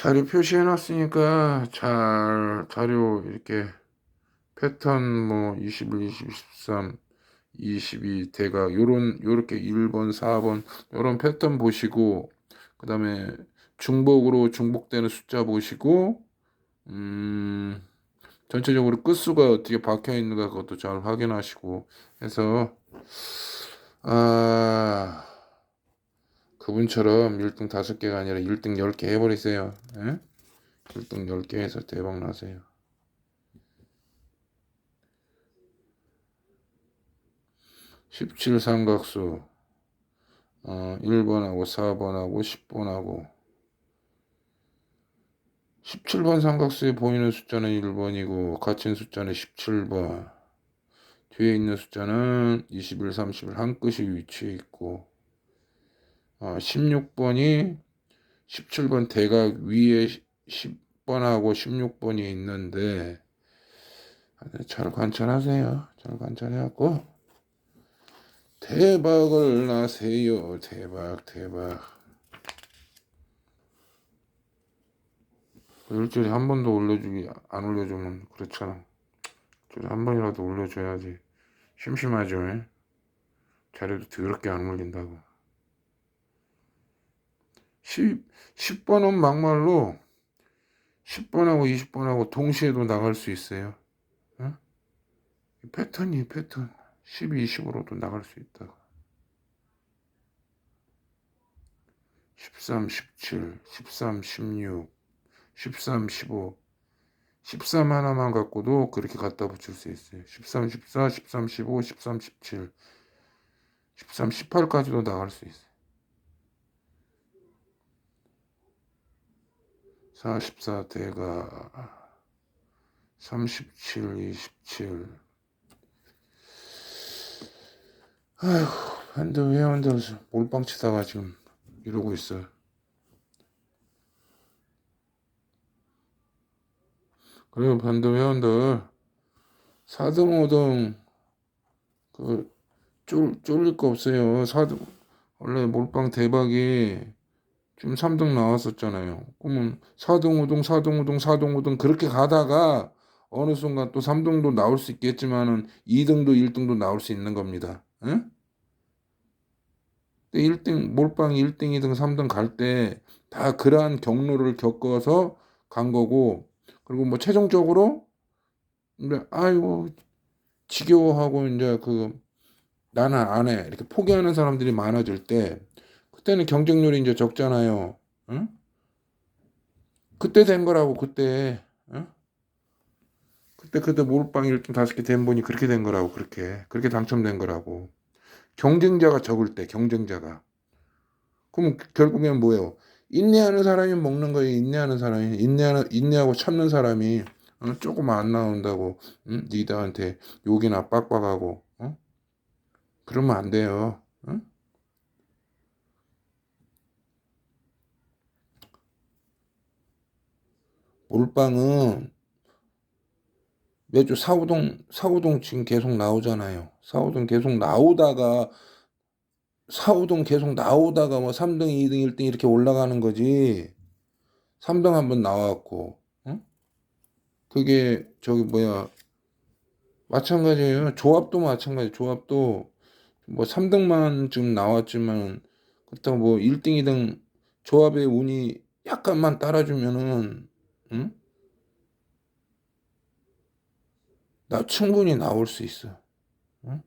자료 표시해 놨으니까 잘 자료 이렇게 패턴 뭐 21, 22, 23, 22 대각 요런 요렇게 1번, 4번 요런 패턴 보시고 그다음에 중복으로 중복되는 숫자 보시고 음 전체적으로 끝수가 어떻게 박혀 있는가 그것도 잘 확인하시고 해서 아 그분처럼 1등 5개가 아니라 1등 10개 해버리세요. 예? 1등 10개 해서 대박 나세요. 17 삼각수 어, 1번하고 4번하고 10번하고 17번 삼각수에 보이는 숫자는 1번이고 갇힌 숫자는 17번 뒤에 있는 숫자는 21, 31한 끗이 위치해 있고 어, 16번이 17번 대각 위에 10번하고 16번이 있는데 잘 관찰하세요. 잘 관찰해갖고 대박을 나세요. 대박 대박. 일주일에 한 번도 올려주기 안 올려주면 그렇잖아. 일주일에 한 번이라도 올려줘야지. 심심하죠. 예? 자료도 더럽게 안 올린다고. 10, 10 번은 막말로 10번하고 20번하고 동시에도 나갈 수 있어요. 어? 이 패턴이 패턴. 12, 20으로도 나갈 수 있다고. 13, 17, 13, 16, 13, 15, 13 하나만 갖고도 그렇게 갖다 붙일 수 있어요. 13, 14, 13, 15, 13, 17, 13, 18까지도 나갈 수 있어요. 44 대가 37, 27 아휴 밴드 회원들 몰빵 치다가 지금 이러고 있어요. 그리고 밴드 회원들 4등, 5등 그 쫄, 쫄릴 거 없어요. 4등 원래 몰빵 대박이 지금 3등 나왔었잖아요. 그러면 4등, 5등, 4등, 5등, 4등, 5등 그렇게 가다가 어느 순간 또 3등도 나올 수 있겠지만은 2등도 1등도 나올 수 있는 겁니다. 응? 1등 몰빵 1등, 2등, 3등 갈 때 다 그러한 경로를 겪어서 간 거고 그리고 뭐 최종적으로 이제 아이고 지겨워하고 이제 그 나는 안 해 이렇게 포기하는 사람들이 많아질 때 그때는 경쟁률이 이제 적잖아요. 응? 그때 된 거라고 그때 응? 그때 그때 몰빵 1등 다섯 개 된 분이 그렇게 된 거라고 그렇게 그렇게 당첨된 거라고 경쟁자가 적을 때 경쟁자가 그럼 결국엔 뭐예요? 인내하는 사람이 먹는 거예요. 인내하는 사람이 인내하는 인내하고 참는 사람이 어? 조금 안 나온다고 응? 리더한테 욕이나 빡빡하고 어? 그러면 안 돼요. 응? 몰빵은 매주 사우동 사우동 지금 계속 나오잖아요. 사우동 계속 나오다가 사우동 계속 나오다가 뭐 3등, 2등, 1등 이렇게 올라가는 거지. 3등 한번 나왔고, 응? 그게 저기 뭐야 마찬가지예요. 조합도 마찬가지. 조합도 뭐 3등만 지금 나왔지만 그렇다고 뭐 1등, 2등 조합의 운이 약간만 따라주면은 응? 나 충분히 나올 수 있어. 응?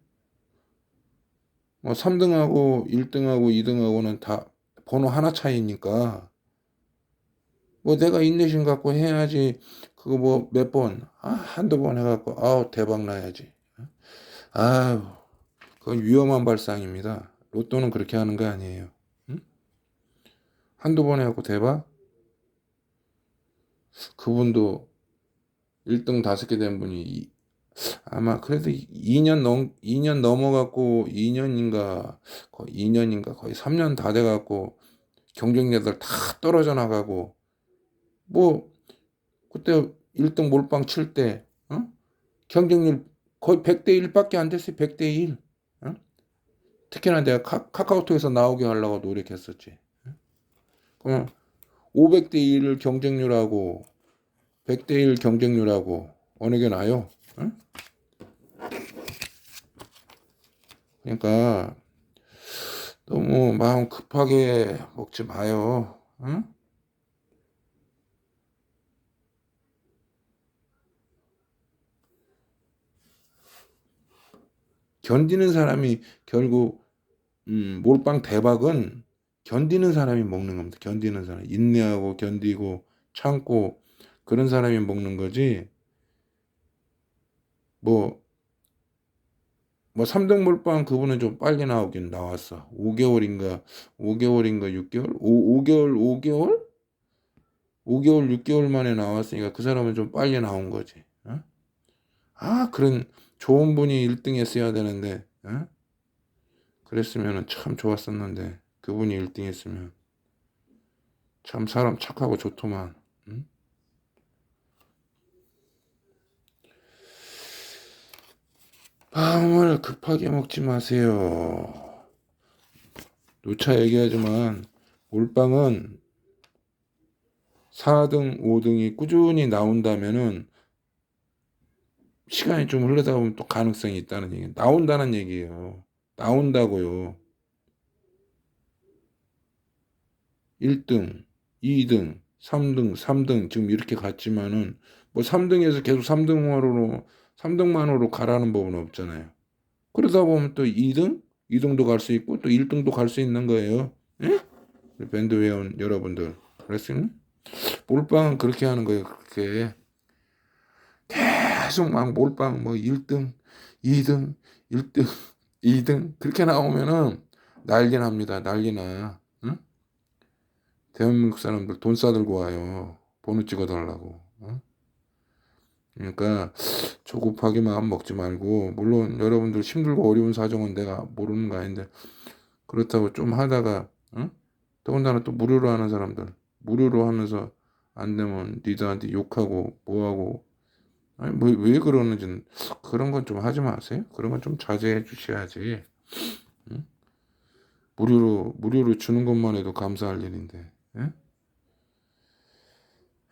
뭐 3등하고 1등하고 2등하고는 다 번호 하나 차이니까 뭐 내가 인내심 갖고 해야지 그거 뭐 몇 번, 아, 한두 번 해갖고 아우 대박 나야지. 아유 그건 위험한 발상입니다. 로또는 그렇게 하는 거 아니에요. 응? 한두 번 해갖고 대박? 그분도 1등 다섯 개 된 분이 이- 아마 그래도 2년 넘 2년 넘어갖고 2년인가 거의 2년인가 거의 3년 다 돼갖고 경쟁자들 다 떨어져 나가고 뭐 그때 1등 몰빵 칠 때 어? 경쟁률 거의 100대 1밖에 안 됐어요. 100대 1. 어? 특히나 내가 카, 카카오톡에서 나오게 하려고 노력했었지. 어? 그럼 500대 1 경쟁률하고 100대 1 경쟁률하고 어느 게 나아요? 응? 그러니까 너무 마음 급하게 먹지 마요. 응? 견디는 사람이 결국 음, 몰빵 대박은 견디는 사람이 먹는 겁니다. 견디는 사람 인내하고 견디고 참고 그런 사람이 먹는 거지. 뭐, 뭐 3등 몰빵 그분은 좀 빨리 나오긴 나왔어. 5개월인가, 5개월인가 6개월? 5, 5개월, 5개월? 5개월, 6개월 만에 나왔으니까 그 사람은 좀 빨리 나온 거지. 어? 아, 그런 좋은 분이 1등 했어야 되는데, 어? 그랬으면 참 좋았었는데, 그분이 1등 했으면. 참 사람 착하고 좋더만. 응? 마음을 급하게 먹지 마세요. 누차 얘기하지만 몰빵은 4등, 5등이 꾸준히 나온다면은 시간이 좀 흐르다 보면 또 가능성이 있다는 얘기. 나온다는 얘기예요. 나온다고요. 1등, 2등, 3등, 3등 지금 이렇게 갔지만은 뭐 3등에서 계속 3등으로 3등만으로 가라는 법은 없잖아요. 그러다 보면 또 2등, 2등도 갈 수 있고 또 1등도 갈 수 있는 거예요. 예? 밴드 회원 여러분들 그랬습니까? 몰빵은 그렇게 하는 거예요. 그렇게 계속 막 몰빵 뭐 1등, 2등, 1등, 2등 그렇게 나오면은 난리 납니다. 난리 나. 응? 대한민국 사람들 돈 싸들고 와요. 번호 찍어달라고. 응? 그러니까 조급하게 마음 먹지 말고 물론 여러분들 힘들고 어려운 사정은 내가 모르는 거 아닌데 그렇다고 좀 하다가 응? 더군다나 또 무료로 하는 사람들 무료로 하면서 안 되면 니들한테 욕하고 뭐하고 아니 뭐 왜 그러는지는 그런 건 좀 하지 마세요. 그런 건 좀 자제해 주셔야지. 응? 무료로 무료로 주는 것만 해도 감사할 일인데. 응?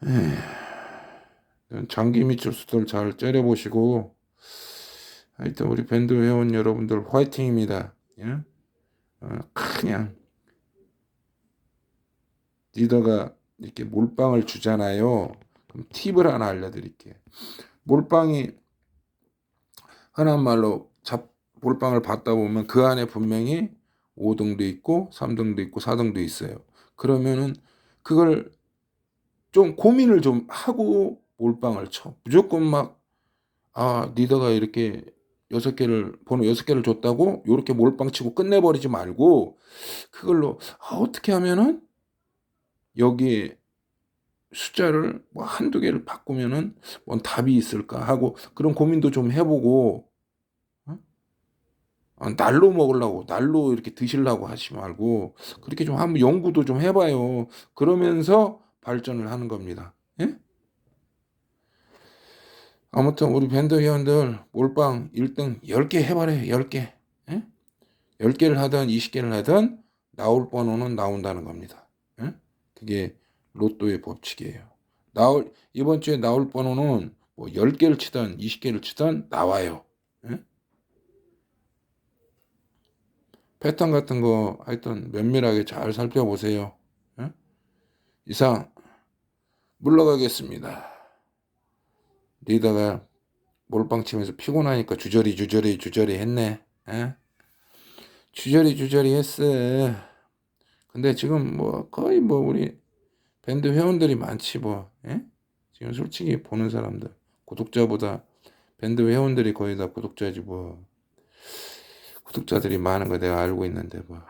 에휴. 장기 미추수들 잘 째려보시고 하여튼 우리 밴드 회원 여러분들 화이팅입니다. 예? 어, 그냥 리더가 이렇게 몰빵을 주잖아요. 그럼 팁을 하나 알려드릴게요. 몰빵이 흔한 말로 잡 몰빵을 받다 보면 그 안에 분명히 5등도 있고 3등도 있고 4등도 있어요. 그러면은 그걸 좀 고민을 좀 하고 몰빵을 쳐. 무조건 막, 아, 리더가 이렇게 여섯 개를, 번호 여섯 개를 줬다고, 요렇게 몰빵 치고 끝내버리지 말고, 그걸로, 아, 어떻게 하면은, 여기에 숫자를 뭐 한두 개를 바꾸면은, 뭔 답이 있을까 하고, 그런 고민도 좀 해보고, 날로 먹으려고, 날로 이렇게 드시려고 하지 말고, 그렇게 좀 한번 연구도 좀 해봐요. 그러면서 발전을 하는 겁니다. 예? 아무튼 우리 밴드 회원들 몰빵 1등 10개 해봐래요. 10개. 예? 10개를 하든 20개를 하든 나올 번호는 나온다는 겁니다. 예? 그게 로또의 법칙이에요. 나올 이번 주에 나올 번호는 뭐 10개를 치든 20개를 치든 나와요. 예? 패턴 같은 거 하여튼 면밀하게 잘 살펴보세요. 예? 이상 물러가겠습니다. 리더가 몰빵 치면서 피곤하니까 주저리 주저리 주저리 했네. 에? 주저리 주저리 했어. 근데 지금 뭐 거의 뭐 우리 밴드 회원들이 많지 뭐. 에? 지금 솔직히 보는 사람들 구독자보다 밴드 회원들이 거의 다 구독자지 뭐. 구독자들이 많은 거 내가 알고 있는데 뭐.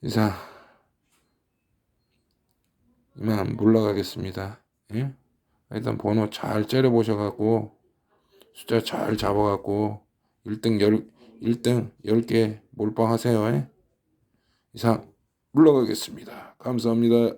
이상 이만 물러가겠습니다. 예? 일단 번호 잘 째려보셔갖고 숫자 잘 잡아갖고 1등 10, 1등 10개 몰빵하세요. 이상 물러가겠습니다. 감사합니다.